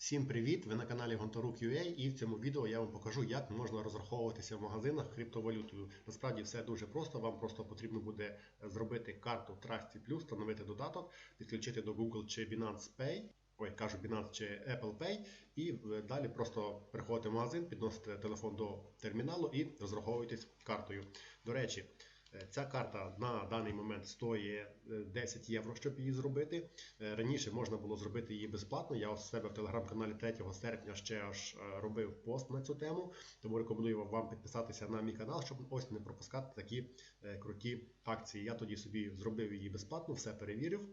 Всім привіт! Ви на каналі Гонтарук.ua і в цьому відео я вам покажу, як можна розраховуватися в магазинах криптовалютою. Насправді все дуже просто. Вам просто потрібно буде зробити карту Trusty Plus, встановити додаток, підключити до Google чи Binance Pay. Ой, кажу Binance чи Apple Pay, і далі просто приходите в магазин, підносите телефон до терміналу і розраховуєтесь картою. До речі, ця карта на даний момент стоїть е, 10 євро, щоб її зробити. Е, Раніше можна було зробити її безплатно. Я у себе в телеграм-каналі 3 серпня ще аж е, робив пост на цю тему. Тому рекомендую вам підписатися на мій канал, щоб ось не пропускати такі е, круті акції. Я тоді собі зробив її безплатно, все перевірив.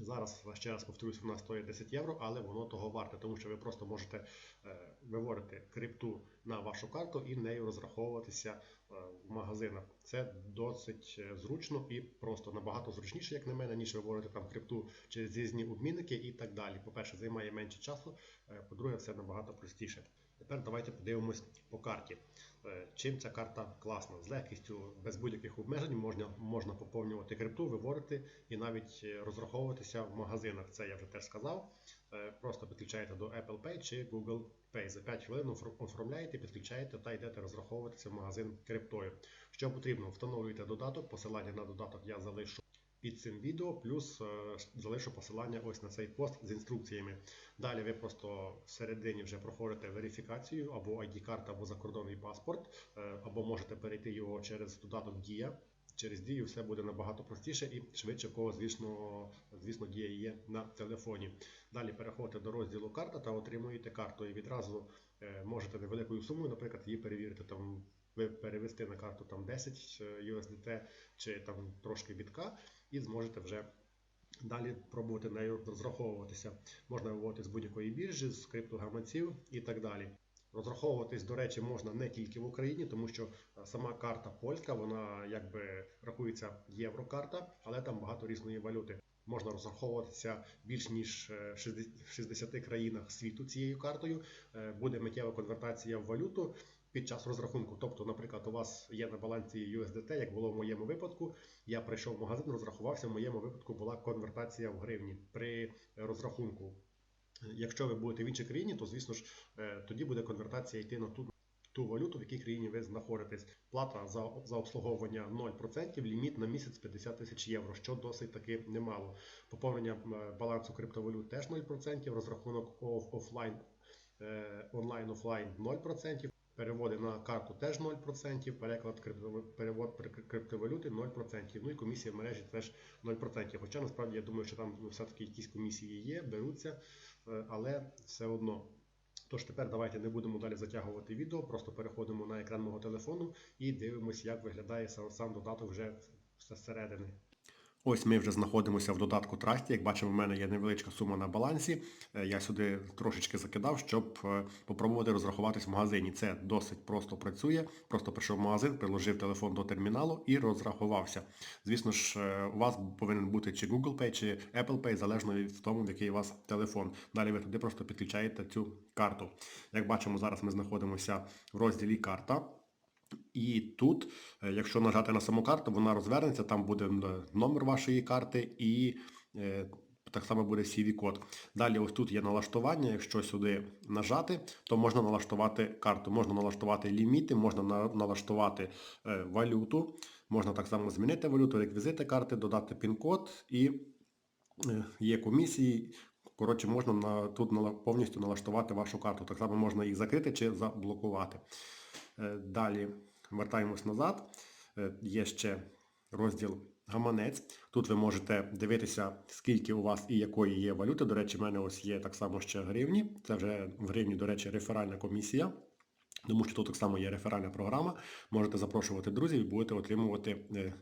Зараз ще раз повторюсь, вона стоїть 10 євро, але воно того варте, тому що ви просто можете е, виводити крипту на вашу карту і нею розраховуватися е, в магазинах. Це досить е, зручно і просто набагато зручніше, як на мене, ніж виводити там крипту через різні обмінники і так далі. По-перше, займає менше часу, по-друге, все набагато простіше. Тепер давайте подивимось по карті. Чим ця карта класна? З легкістю, без будь-яких обмежень можна, можна поповнювати крипту, виводити і навіть е, розраховуватися в магазинах. Це я вже теж сказав. Е, Просто підключаєте до Apple Pay чи Google Pay. За 5 хвилин оформляєте, підключаєте та йдете розраховуватися в магазин криптою. Що потрібно? Встановлюєте додаток, посилання на додаток я залишу. Під цим відео, плюс е, залишу посилання ось на цей пост з інструкціями. Далі ви просто всередині вже проходите верифікацію або ID-карта, або закордонний паспорт, е, або можете перейти його через додаток Дія. Через дію все буде набагато простіше і швидше, в кого, звісно, звісно, дія є на телефоні. Далі переходите до розділу карта та отримуєте карту. І відразу е, можете невеликою сумою, наприклад, її перевірити там. Ви перевести на карту там 10 USDT чи там трошки бітка, і зможете вже далі пробувати нею розраховуватися. Можна виводити з будь-якої біржі, з криптогаманців і так далі. Розраховуватись, до речі, можна не тільки в Україні, тому що е, сама карта польська, вона якби рахується єврокарта, але там багато різної валюти. Можна розраховуватися більш ніж е, 60 в 60 країнах світу цією картою. Е, Буде миттєва конвертація в валюту під час розрахунку. Тобто, наприклад, у вас є на балансі USDT, як було в моєму випадку. Я прийшов в магазин, розрахувався. В моєму випадку була конвертація в гривні при розрахунку. Якщо ви будете в іншій країні, то звісно ж е, тоді буде конвертація йти на ту. Ту валюту, в якій країні ви знаходитесь. Плата за, за обслуговування 0%, ліміт на місяць 50 тисяч євро, що досить таки немало. Поповнення е, балансу криптовалют теж 0%, розрахунок офлайн, е, онлайн-офлайн 0%. Переводи на карту теж 0%, переклад перевод криптовалюти 0%. Ну і комісія в мережі теж 0%. Хоча насправді я думаю, що там ну, все-таки якісь комісії є, беруться, але все одно. Тож тепер давайте не будемо далі затягувати відео, просто переходимо на екран мого телефону і дивимося, як виглядає сам сам додаток вже зсередини. Ось ми вже знаходимося в додатку Trusty. Як бачимо, в мене є невеличка сума на балансі. Е, Я сюди трошечки закидав, щоб е, попробувати розрахуватись в магазині. Це досить просто працює. Просто прийшов в магазин, приложив телефон до терміналу і розрахувався. Звісно ж, е, у вас повинен бути чи Google Pay, чи Apple Pay, залежно від того, в який у вас телефон. Далі ви туди просто підключаєте цю карту. Як бачимо, зараз ми знаходимося в розділі карта. І тут, е, якщо нажати на саму карту, вона розвернеться, там буде номер вашої карти і е, так само буде CV-код. Далі ось тут є налаштування. Якщо сюди нажати, то можна налаштувати карту, можна налаштувати ліміти, можна налаштувати е, валюту, можна так само змінити валюту, реквізити карти, додати пін-код і е, є комісії. Коротше, можна на, тут повністю налаштувати вашу карту. Так само можна їх закрити чи заблокувати. Е, Далі вертаємось назад. Е, Є ще розділ гаманець. Тут ви можете дивитися, скільки у вас і якої є валюти. До речі, в мене ось є так само ще гривні. Це вже в гривні, до речі, реферальна комісія. Тому що тут так само є реферальна програма. Можете запрошувати друзів і будете отримувати е,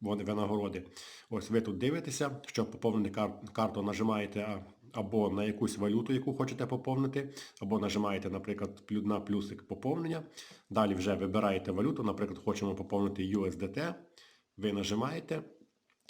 винагороди. Ось ви тут дивитеся, щоб поповнити кар- карту, нажимаєте або на якусь валюту, яку хочете поповнити, або нажимаєте, наприклад, на плюсик поповнення. Далі вже вибираєте валюту, наприклад, хочемо поповнити USDT. Ви нажимаєте.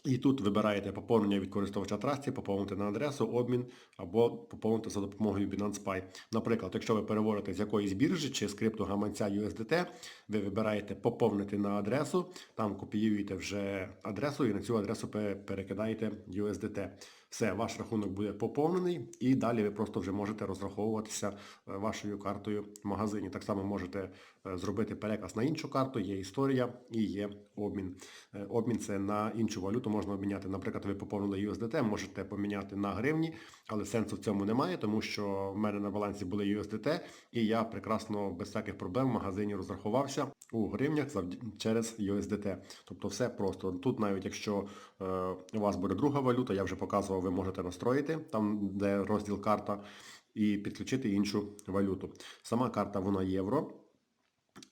І тут вибираєте поповнення від користувача Trusty, поповнити на адресу, обмін або поповнити за допомогою Binance Pay. Наприклад, якщо ви переводите з якоїсь біржі чи з криптогаманця USDT, ви вибираєте поповнити на адресу, там копіюєте вже адресу і на цю адресу перекидаєте USDT. Все, ваш рахунок буде поповнений, і далі ви просто вже можете розраховуватися е, вашою картою в магазині. Так само можете е, зробити переказ на іншу карту, є історія і є обмін. Е, Обмін це на іншу валюту можна обміняти. Наприклад, ви поповнили USDT, можете поміняти на гривні, але сенсу в цьому немає, тому що в мене на балансі були USDT, і я прекрасно без всяких проблем в магазині розрахувався у гривнях через USDT. Тобто все просто. Тут навіть якщо у вас буде друга валюта, я вже показував, ви можете настроїти, там де розділ карта, і підключити іншу валюту. Сама карта вона євро.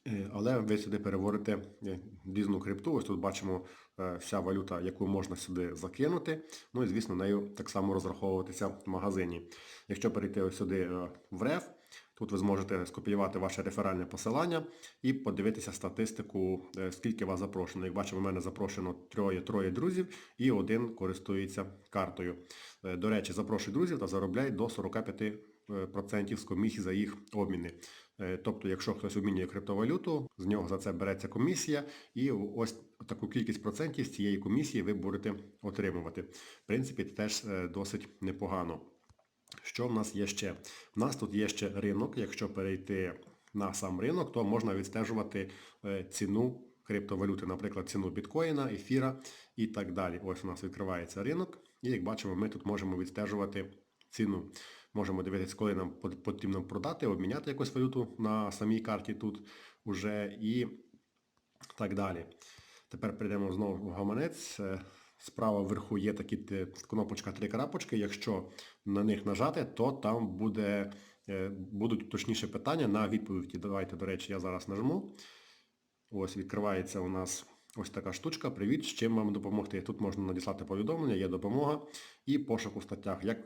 Е, Але ви сюди переводите е, різну крипту. Ось тут бачимо е, вся валюта, яку можна сюди закинути. Ну і, звісно, нею так само розраховуватися в магазині. Якщо перейти ось сюди в реф, тут ви зможете скопіювати ваше реферальне посилання і подивитися статистику, е, скільки вас запрошено. Як бачимо, в мене запрошено троє, троє друзів і один користується картою. Е, До речі, запрошуй друзів та заробляй до 45% з комісії за їх обміни. Е, Тобто, якщо хтось обмінює криптовалюту, з нього за це береться комісія, і ось таку кількість процентів з цієї комісії ви будете отримувати. В принципі, це теж досить непогано. Що в нас є ще? В нас тут є ще ринок. Якщо перейти на сам ринок, то можна відстежувати е, ціну криптовалюти, наприклад, ціну біткоїна, ефіра і так далі. Ось у нас відкривається ринок, і як бачимо, ми тут можемо відстежувати ціну. Можемо дивитися, коли нам потрібно продати, обміняти якусь валюту на самій карті тут уже і так далі. Тепер перейдемо знову в гаманець. Справа вверху є такі кнопочка три крапочки. Якщо на них нажати, то там буде, е, будуть точніше питання на відповіді. Давайте, до речі, я зараз нажму. Ось відкривається у нас ось така штучка. Привіт, з чим вам допомогти. Тут можна надіслати повідомлення, є допомога і пошук у статтях, як,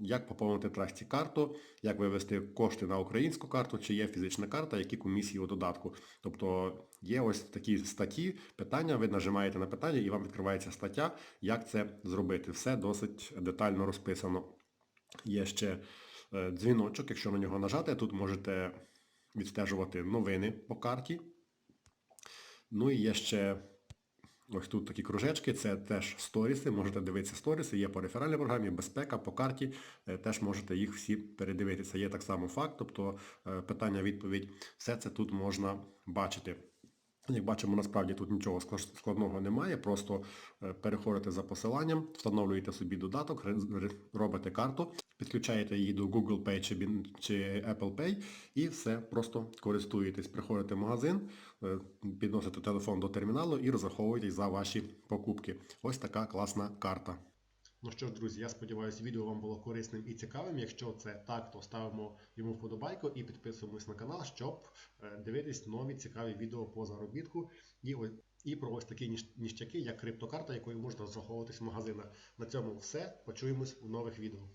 як поповнити трасті карту, як вивести кошти на українську карту, чи є фізична карта, які комісії у додатку. Тобто є ось такі статті, питання, ви нажимаєте на питання і вам відкривається стаття, як це зробити. Все досить детально розписано. Є ще е, дзвіночок, якщо на нього нажати, тут можете відстежувати новини по карті. Ну і є ще ось тут такі кружечки, це теж сторіси, можете дивитися сторіси, є по реферальній програмі, безпека, по карті, е, теж можете їх всі передивитися. Є так само факт, тобто е, питання-відповідь, все це тут можна бачити. Як бачимо, насправді тут нічого складного немає, просто е, переходите за посиланням, встановлюєте собі додаток, робите карту, підключаєте її до Google Pay чи, чи Apple Pay і все, просто користуєтесь. Приходите в магазин, е, підносите телефон до терміналу і розраховуєтесь за ваші покупки. Ось така класна карта. Ну що ж, друзі, я сподіваюся, відео вам було корисним і цікавим. Якщо це так, то ставимо йому вподобайку і підписуємось на канал, щоб е, дивитись нові цікаві відео по заробітку і, і про ось такі ніщаки, як криптокарта, якою можна розраховуватись в магазинах. На цьому все. Почуємось у нових відео.